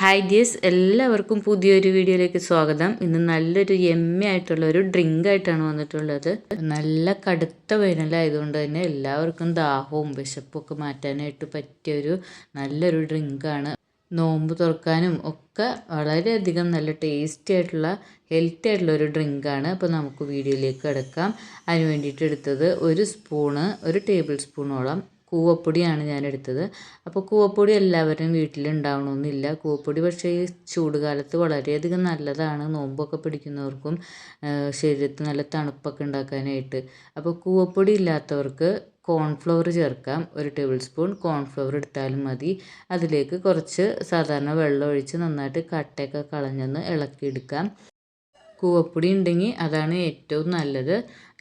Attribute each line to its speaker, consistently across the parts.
Speaker 1: Hi dears എല്ലാവർക്കും പുതിയൊരു വീഡിയോയിലേക്ക് സ്വാഗതം. ഇന്ന് നല്ലൊരു എമ്മ ആയിട്ടുള്ള ഒരു ഡ്രിങ്ക് ആയിട്ടാണ് വന്നിട്ടുള്ളത്. നല്ല കടുത്ത വേനലായതുകൊണ്ട് തന്നെ എല്ലാവർക്കും ദാഹവും വിശപ്പും ഒക്കെ മാറ്റാനായിട്ട് പറ്റിയൊരു നല്ലൊരു ഡ്രിങ്കാണ് നോമ്പ് തുറക്കാനും ഒക്കെ വളരെയധികം നല്ല ടേസ്റ്റി ആയിട്ടുള്ള ഹെൽത്തി ആയിട്ടുള്ള ഒരു ഡ്രിങ്കാണ് അപ്പോൾ നമുക്ക് വീഡിയോയിലേക്ക് കിടക്കാം. അതിന് വേണ്ടിയിട്ട് എടുത്തത് ഒരു സ്പൂണ് ഒരു ടേബിൾ സ്പൂണോളം കൂവപ്പൊടിയാണ് ഞാൻ എടുത്തത് അപ്പോൾ കൂവപ്പൊടി എല്ലാവരുടെയും വീട്ടിലുണ്ടാവണമെന്നില്ല കൂവപ്പൊടി പക്ഷേ ഈ ചൂടുകാലത്ത് വളരെയധികം നല്ലതാണ്. നോമ്പൊക്കെ പിടിക്കുന്നവർക്കും ശരീരത്തിന് നല്ല തണുപ്പൊക്കെ ഉണ്ടാക്കാനായിട്ട്. അപ്പോൾ കൂവപ്പൊടി ഇല്ലാത്തവർക്ക് കോൺഫ്ലവർ ചേർക്കാം. ഒരു ടേബിൾ സ്പൂൺ കോൺഫ്ലവർ എടുത്താലും മതി. അതിലേക്ക് കുറച്ച് സാധാരണ വെള്ളം ഒഴിച്ച് നന്നായിട്ട് കട്ടയൊക്കെ കളഞ്ഞൊന്ന് ഇളക്കിയെടുക്കാം. കൂവപ്പൊടി ഉണ്ടെങ്കിൽ അതാണ് ഏറ്റവും നല്ലത്.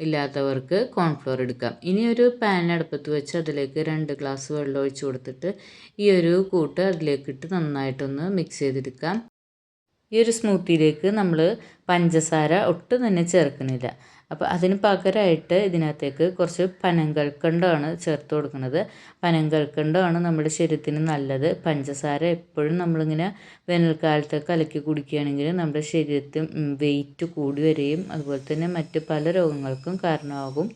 Speaker 1: ഇല്ലാത്തവർക്ക് കോൺഫ്ലോർ എടുക്കാം. ഇനി ഒരു പാൻ വെച്ച് അതിലേക്ക് രണ്ട് ഗ്ലാസ് വെള്ളം ഒഴിച്ചു കൊടുത്തിട്ട് ഈ ഒരു കൂട്ട് അതിലേക്കിട്ട് നന്നായിട്ടൊന്ന് മിക്സ് ചെയ്തെടുക്കാം. ഈ ഒരു സ്മൂത്തിയിലേക്ക് നമ്മൾ പഞ്ചസാര ഒട്ടും തന്നെ ചേർക്കുന്നില്ല. അപ്പോൾ അതിന് പകരമായിട്ട് ഇതിനകത്തേക്ക് കുറച്ച് പനങ്കൽക്കണ്ടമാണ് ചേർത്ത് കൊടുക്കുന്നത്. പനങ്കൽക്കണ്ടമാണ് നമ്മുടെ ശരീരത്തിന് നല്ലത്. പഞ്ചസാര എപ്പോഴും നമ്മളിങ്ങനെ വേനൽക്കാലത്ത് കലക്കി കുടിക്കുകയാണെങ്കിൽ നമ്മുടെ ശരീരത്തിൽ വെയിറ്റ് കൂടി വരികയും അതുപോലെ തന്നെ മറ്റ് പല രോഗങ്ങൾക്കും കാരണമാകും.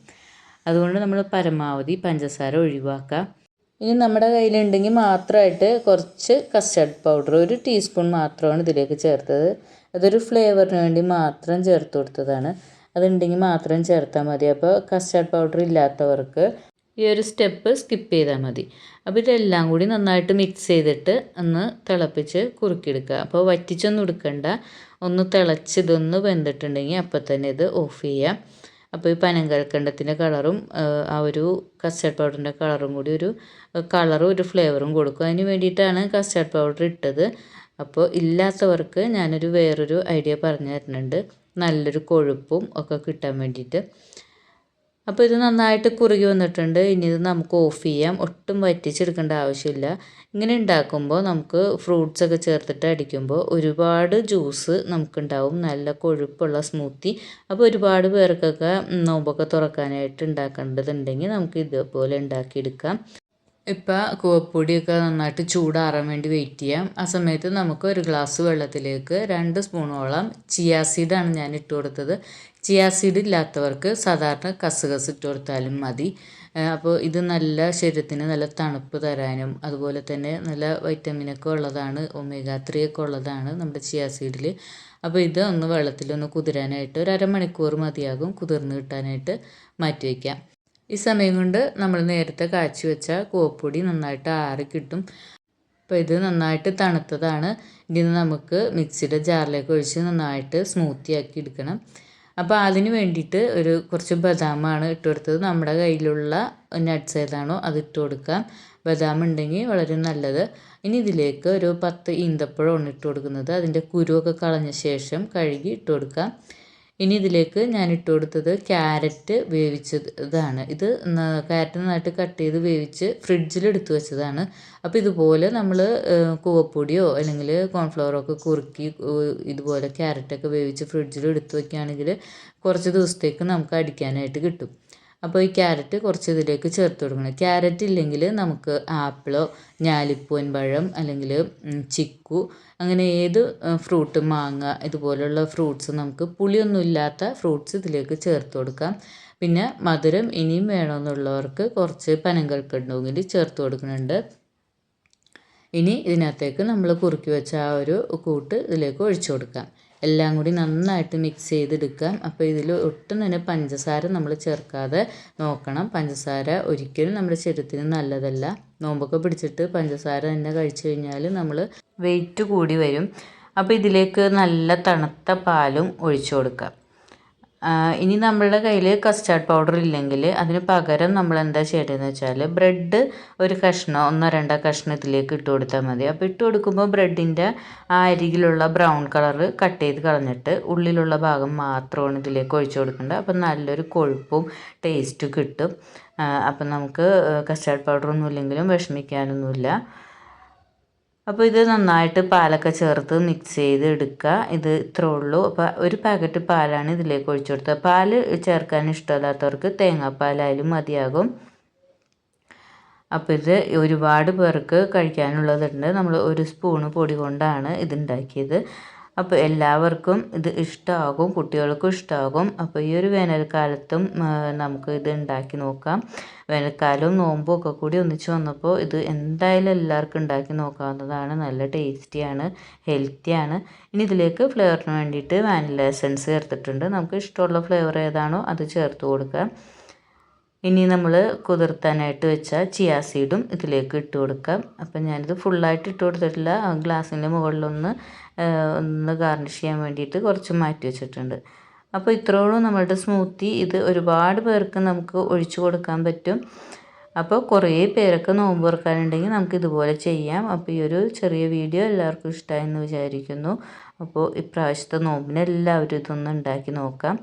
Speaker 1: അതുകൊണ്ട് നമ്മൾ പരമാവധി പഞ്ചസാര ഒഴിവാക്കാം. ഇനി നമ്മുടെ കയ്യിലുണ്ടെങ്കിൽ മാത്രമായിട്ട് കുറച്ച് കസ്റ്റർഡ് പൗഡർ ഒരു ടീസ്പൂൺ മാത്രമാണ് ഇതിലേക്ക് ചേർത്തത്. അതൊരു ഫ്ലേവറിന് വേണ്ടി മാത്രം ചേർത്ത് കൊടുത്തതാണ്. അതുണ്ടെങ്കിൽ മാത്രം ചേർത്താൽ മതി. അപ്പോൾ കസ്റ്റാർഡ് പൗഡർ ഇല്ലാത്തവർക്ക് ഈ ഒരു സ്റ്റെപ്പ് സ്കിപ്പ് ചെയ്താൽ മതി. അപ്പോൾ ഇതെല്ലാം കൂടി നന്നായിട്ട് മിക്സ് ചെയ്തിട്ട് ഒന്ന് തിളപ്പിച്ച് കുറുക്കിയെടുക്കുക. അപ്പോൾ വറ്റിച്ചൊന്നും എടുക്കണ്ട. ഒന്ന് തിളച്ച് ഇതൊന്ന് വെന്തിട്ടുണ്ടെങ്കിൽ അപ്പോൾ തന്നെ ഇത് ഓഫ് ചെയ്യാം. അപ്പോൾ ഈ പനങ്കൽക്കണ്ടത്തിന്റെ കളറും ആ ഒരു കസ്റ്റാർഡ് പൗഡറിന്റെ കളറും കൂടി ഒരു കളറും ഒരു ഫ്ലേവറും കൊടുക്കും. അതിന് വേണ്ടിയിട്ടാണ് കസ്റ്റാർഡ് പൗഡർ ഇട്ടത്. അപ്പോൾ ഇല്ലാത്തവർക്ക് ഞാനൊരു വേറൊരു ഐഡിയ പറഞ്ഞു തരുന്നുണ്ട്. നല്ലൊരു കൊഴുപ്പും ഒക്കെ കിട്ടാൻ വേണ്ടിയിട്ട്. അപ്പോൾ ഇത് നന്നായിട്ട് കുറുകി വന്നിട്ടുണ്ട്. ഇനി ഇത് നമുക്ക് ഓഫ് ചെയ്യാം. ഒട്ടും വറ്റിച്ചെടുക്കേണ്ട ആവശ്യമില്ല. ഇങ്ങനെ ഉണ്ടാക്കുമ്പോൾ നമുക്ക് ഫ്രൂട്ട്സ് ഒക്കെ ചേർത്തിട്ട് അടിക്കുമ്പോൾ ഒരുപാട് ജ്യൂസ് നമുക്കുണ്ടാവും. നല്ല കൊഴുപ്പുള്ള സ്മൂത്തി അപ്പോൾ ഒരുപാട് പേർക്കൊക്കെ നോമ്പൊക്കെ തുറക്കാനായിട്ട് ഉണ്ടാക്കേണ്ടതുണ്ടെങ്കിൽ നമുക്ക് ഇതുപോലെ ഉണ്ടാക്കിയെടുക്കാം. ഇപ്പം കൂവപ്പൊടിയൊക്കെ നന്നായിട്ട് ചൂടാറാൻ വേണ്ടി വെയിറ്റ് ചെയ്യാം. ആ സമയത്ത് നമുക്ക് ഒരു ഗ്ലാസ് വെള്ളത്തിലേക്ക് രണ്ട് സ്പൂണോളം ചിയാസീഡാണ് ഞാൻ ഇട്ട് കൊടുത്തത്. ചിയാസീഡ് ഇല്ലാത്തവർക്ക് സാധാരണ കസുകസ് ഇട്ട് കൊടുത്താലും മതി. അപ്പോൾ ഇത് നല്ല ശരീരത്തിന് നല്ല തണുപ്പ് തരാനും അതുപോലെ തന്നെ നല്ല വൈറ്റമിനൊക്കെ ഉള്ളതാണ് ഒമേഗ ത്രീ ഒക്കെ ഉള്ളതാണ് നമ്മുടെ ചിയാസീഡിൽ അപ്പോൾ ഇത് ഒന്ന് വെള്ളത്തിലൊന്ന് കുതിരാനായിട്ട് ഒരു അരമണിക്കൂർ മതിയാകും കുതിർന്ന് കിട്ടാനായിട്ട് മാറ്റി വയ്ക്കാം ഈ സമയം കൊണ്ട് നമ്മൾ നേരത്തെ കാച്ചി വെച്ച കോപ്പൊടി നന്നായിട്ട് ആറി കിട്ടും. അപ്പോൾ ഇത് നന്നായിട്ട് തണുത്തതാണ്. ഇതിന് നമുക്ക് മിക്സിയുടെ ജാറിലേക്ക് ഒഴിച്ച് നന്നായിട്ട് സ്മൂത്തി ആക്കി എടുക്കണം. അപ്പോൾ അതിന് വേണ്ടിയിട്ട് ഒരു കുറച്ച് ബദാമാണ് ഇട്ട് കൊടുത്തത്. നമ്മുടെ കയ്യിലുള്ള നട്ട്സ് ഏതാണോ അത് ഇട്ട് കൊടുക്കാം. ബദാം ഉണ്ടെങ്കിൽ വളരെ നല്ലത്. ഇനി ഇതിലേക്ക് ഒരു പത്ത് ഈന്തപ്പഴമാണ് ഇട്ട് കൊടുക്കുന്നത്. അതിന്റെ കുരുവൊക്കെ കളഞ്ഞ ശേഷം കഴുകി ഇട്ട് കൊടുക്കാം. ഇനി ഇതിലേക്ക് ഞാൻ ഇട്ട് കൊടുത്തത് ക്യാരറ്റ് ഇതാണ്. ഇത് ക്യാരറ്റ് നന്നായിട്ട് കട്ട് ചെയ്ത് വേവിച്ച് ഫ്രിഡ്ജിൽ എടുത്ത് വെച്ചതാണ്. അപ്പോൾ ഇതുപോലെ നമ്മൾ കൂവപ്പൊടിയോ അല്ലെങ്കിൽ കോൺഫ്ലവറോ ഒക്കെ കുറുക്കി ഇതുപോലെ ക്യാരറ്റൊക്കെ വേവിച്ച് ഫ്രിഡ്ജിൽ എടുത്ത് വെക്കുകയാണെങ്കിൽ കുറച്ച് ദിവസത്തേക്ക് നമുക്ക് അടിക്കാനായിട്ട് കിട്ടും. അപ്പോൾ ഈ ക്യാരറ്റ് കുറച്ച് ഇതിലേക്ക് ചേർത്ത് കൊടുക്കണം. ക്യാരറ്റ് ഇല്ലെങ്കിൽ നമുക്ക് ആപ്പിളോ ഞാലിപ്പൂവൻ പഴം അല്ലെങ്കിൽ ചിക്കു അങ്ങനെ ഏത് ഫ്രൂട്ട് മാങ്ങ ഇതുപോലുള്ള ഫ്രൂട്ട്സ് നമുക്ക് പുളിയൊന്നും ഇല്ലാത്ത ഫ്രൂട്ട്സ് ഇതിലേക്ക് ചേർത്ത് കൊടുക്കാം. പിന്നെ മധുരം ഇനിയും വേണമെന്നുള്ളവർക്ക് കുറച്ച് പനങ്കൽക്കണ്ടെങ്കിൽ ചേർത്ത് കൊടുക്കുന്നുണ്ട്. ഇനി ഇതിനകത്തേക്ക് നമ്മൾ കുറുക്കി വെച്ച ആ ഒരു കൂട്ട് ഇതിലേക്ക് ഒഴിച്ചു കൊടുക്കാം. എല്ലാം കൂടി നന്നായിട്ട് മിക്സ് ചെയ്തെടുക്കാം അപ്പോൾ ഇതിൽ ഒട്ടും തന്നെ പഞ്ചസാര നമ്മൾ ചേർക്കാതെ നോക്കണം. പഞ്ചസാര ഒരിക്കലും നമ്മുടെ ശരീരത്തിന് നല്ലതല്ല. നോമ്പൊക്കെ പിടിച്ചിട്ട് പഞ്ചസാര തന്നെ കഴിച്ചു കഴിഞ്ഞാൽ നമ്മൾ വെയിറ്റ് കൂടി വരും. അപ്പോൾ ഇതിലേക്ക് നല്ല തണുത്ത പാലും ഒഴിച്ചു കൊടുക്കാം ഇനി നമ്മളുടെ കയ്യിൽ കസ്റ്റാർഡ് പൗഡർ ഇല്ലെങ്കിൽ അതിന് പകരം നമ്മൾ എന്താ ചെയ്യേണ്ടതെന്ന് വെച്ചാൽ ബ്രെഡ് ഒരു കഷ്ണം ഒന്നോ രണ്ടോ കഷ്ണം ഇതിലേക്ക് ഇട്ട് കൊടുത്താൽ മതി. അപ്പോൾ ഇട്ട് കൊടുക്കുമ്പോൾ ബ്രെഡിന്റെ ആ അരികിലുള്ള ബ്രൗൺ കളർ കട്ട് ചെയ്ത് കളഞ്ഞിട്ട് ഉള്ളിലുള്ള ഭാഗം മാത്രമാണ് ഇതിലേക്ക് ഒഴിച്ചു കൊടുക്കേണ്ടത്. അപ്പോൾ നല്ലൊരു കൊഴുപ്പും ടേസ്റ്റും കിട്ടും. അപ്പം നമുക്ക് കസ്റ്റാർഡ് പൗഡർ ഒന്നും ഇല്ലെങ്കിലും വിഷമിക്കാനൊന്നുമില്ല. അപ്പോൾ ഇത് നന്നായിട്ട് പാലൊക്കെ ചേർത്ത് മിക്സ് ചെയ്ത് എടുക്കുക. ഇത് ഇത്രേ ഉള്ളൂ. അപ്പോൾ ഒരു പാക്കറ്റ് പാലാണ് ഇതിലേക്ക് ഒഴിച്ചു കൊടുത്തത്. പാൽ ചേർക്കാൻ ഇഷ്ടമല്ലാത്തവർക്ക് തേങ്ങാപ്പാലായാലും മതിയാകും. അപ്പോൾ ഇത് ഒരുപാട് പേർക്ക് കഴിക്കാനുള്ളതുണ്ട്. നമ്മൾ ഒരു സ്പൂണ് പൊടി കൊണ്ടാണ് ഇത് ഉണ്ടാക്കിയത്. അപ്പോൾ എല്ലാവർക്കും ഇത് ഇഷ്ടമാകും കുട്ടികൾക്കും ഇഷ്ടമാകും അപ്പോൾ ഈ ഒരു വേനൽക്കാലത്തും നമുക്ക് ഇത് ഉണ്ടാക്കി നോക്കാം. വേനൽക്കാലവും നോമ്പും ഒക്കെ കൂടി ഒന്നിച്ച് വന്നപ്പോൾ ഇത് എന്തായാലും എല്ലാവർക്കും ഉണ്ടാക്കി നോക്കാവുന്നതാണ്. നല്ല ടേസ്റ്റിയാണ് ഹെൽത്തിയാണ് ഇനി ഇതിലേക്ക് ഫ്ലേവറിന് വേണ്ടിയിട്ട് വാനില എസൻസ് ചേർത്തിട്ടുണ്ട്. നമുക്ക് ഇഷ്ടമുള്ള ഫ്ലേവർ ഏതാണോ അത് ചേർത്ത് കൊടുക്കുക ഇനി നമ്മൾ കുതിർത്താനായിട്ട് വെച്ച ചിയാ സീഡും ഇതിലേക്ക് ഇട്ട് കൊടുക്കാം. അപ്പം ഞാനിത് ഫുള്ളായിട്ട് ഇട്ട് കൊടുത്തിട്ടില്ല. ഗ്ലാസ്സിന്റെ മുകളിലൊന്ന് ഒന്ന് ഗാർണിഷ് ചെയ്യാൻ വേണ്ടിയിട്ട് കുറച്ച് മാറ്റി വെച്ചിട്ടുണ്ട്. അപ്പോൾ ഇത്രയോളം നമ്മളുടെ സ്മൂത്തി ഇത് ഒരുപാട് പേർക്ക് നമുക്ക് ഒഴിച്ചു കൊടുക്കാൻ പറ്റും. അപ്പോൾ കുറേ പേരൊക്കെ നോമ്പ് തുറക്കാനുണ്ടെങ്കിൽ നമുക്ക് ഇതുപോലെ ചെയ്യാം. അപ്പോൾ ഈ ഒരു ചെറിയ വീഡിയോ എല്ലാവർക്കും ഇഷ്ടമായെന്ന് വിചാരിക്കുന്നു. അപ്പോൾ ഇപ്രാവശ്യത്തെ നോമ്പിന് എല്ലാവരും ഇതൊന്ന് ഉണ്ടാക്കി നോക്കാം.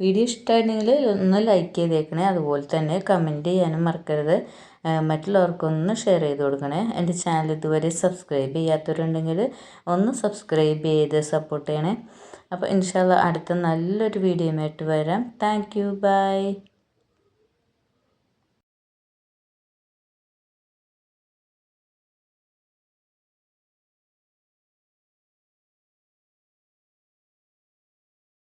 Speaker 1: വീഡിയോ ഇഷ്ടമായിരുന്നെങ്കിൽ ഒന്ന് ലൈക്ക് ചെയ്തേക്കണേ. അതുപോലെ തന്നെ കമന്റ് ചെയ്യാനും മറക്കരുത്. മറ്റുള്ളവർക്കൊന്ന് ഷെയർ ചെയ്ത് കൊടുക്കണേ. എന്റെ ചാനൽ ഇതുവരെ സബ്സ്ക്രൈബ് ചെയ്യാത്തവരുണ്ടെങ്കിൽ ഒന്ന് സബ്സ്ക്രൈബ് ചെയ്ത് സപ്പോർട്ട് ചെയ്യണേ. അപ്പോൾ ഇൻഷാല്ല അടുത്ത നല്ലൊരു വീഡിയോയുമായിട്ട് വരാം. Thank you by